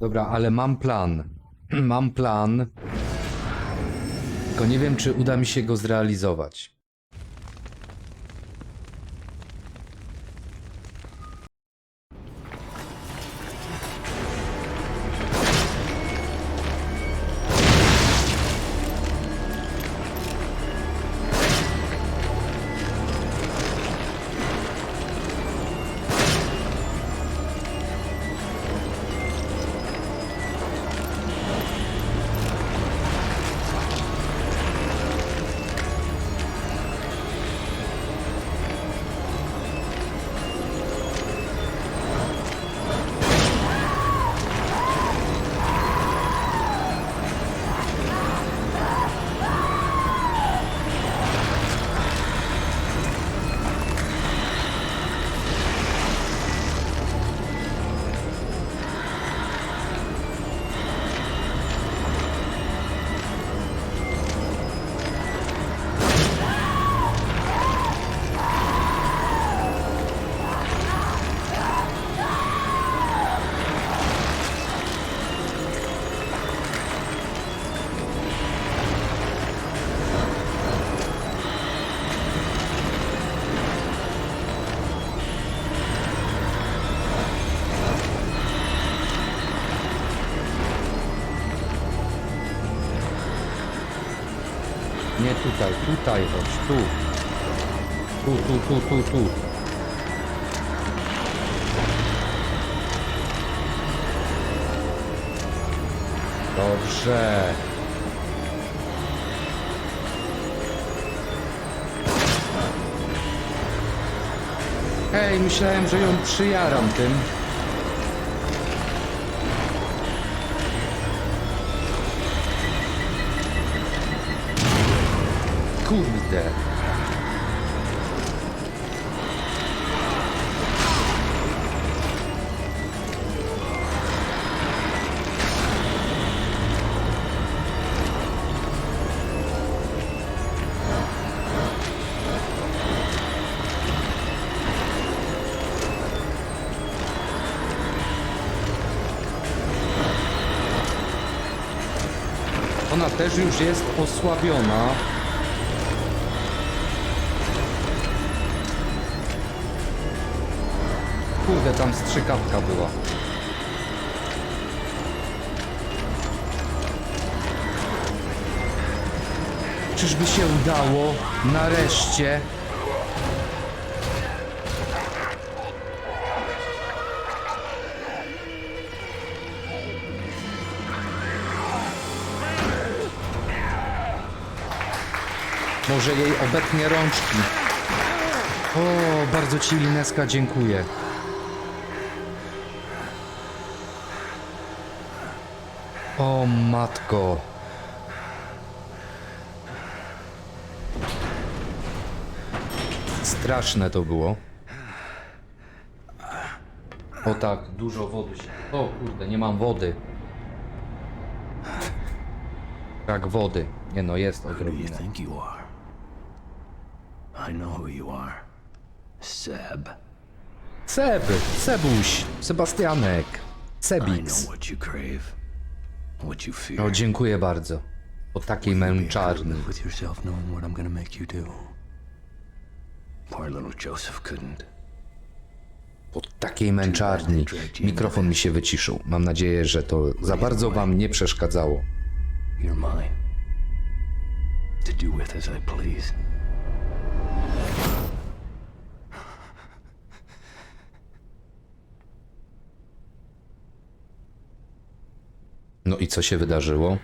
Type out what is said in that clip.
Dobra, ale mam plan. Mam plan. Tylko nie wiem, czy uda mi się go zrealizować. Nie tutaj, tutaj chodź, tu. Tu, tu, tu, tu, tu. Dobrze. Hej, myślałem, że ją przyjaram tym. Kurde. Ona też już jest osłabiona. Kurde, tam strzykawka była. Czyżby się udało? Nareszcie. Może jej obetnie rączki. O, bardzo ci Lineska dziękuję. O matko. Straszne to było. O tak, dużo wody się. O kurde, nie mam wody. Tak, wody. Nie no, jest odrobinę. I know who you are. Seb. Seb, Sebuś, Sebastianek, I know Sebix. what you crave. What you fear. O, dziękuję bardzo. Po takiej męczarni. live with yourself knowing what I'm gonna make you do. Poor little Joseph couldn't. Po takiej męczarni. Mikrofon mi się wyciszył. Mam nadzieję, że to za bardzo wam nie przeszkadzało. You're mine. To do with as I please. No i co się wydarzyło?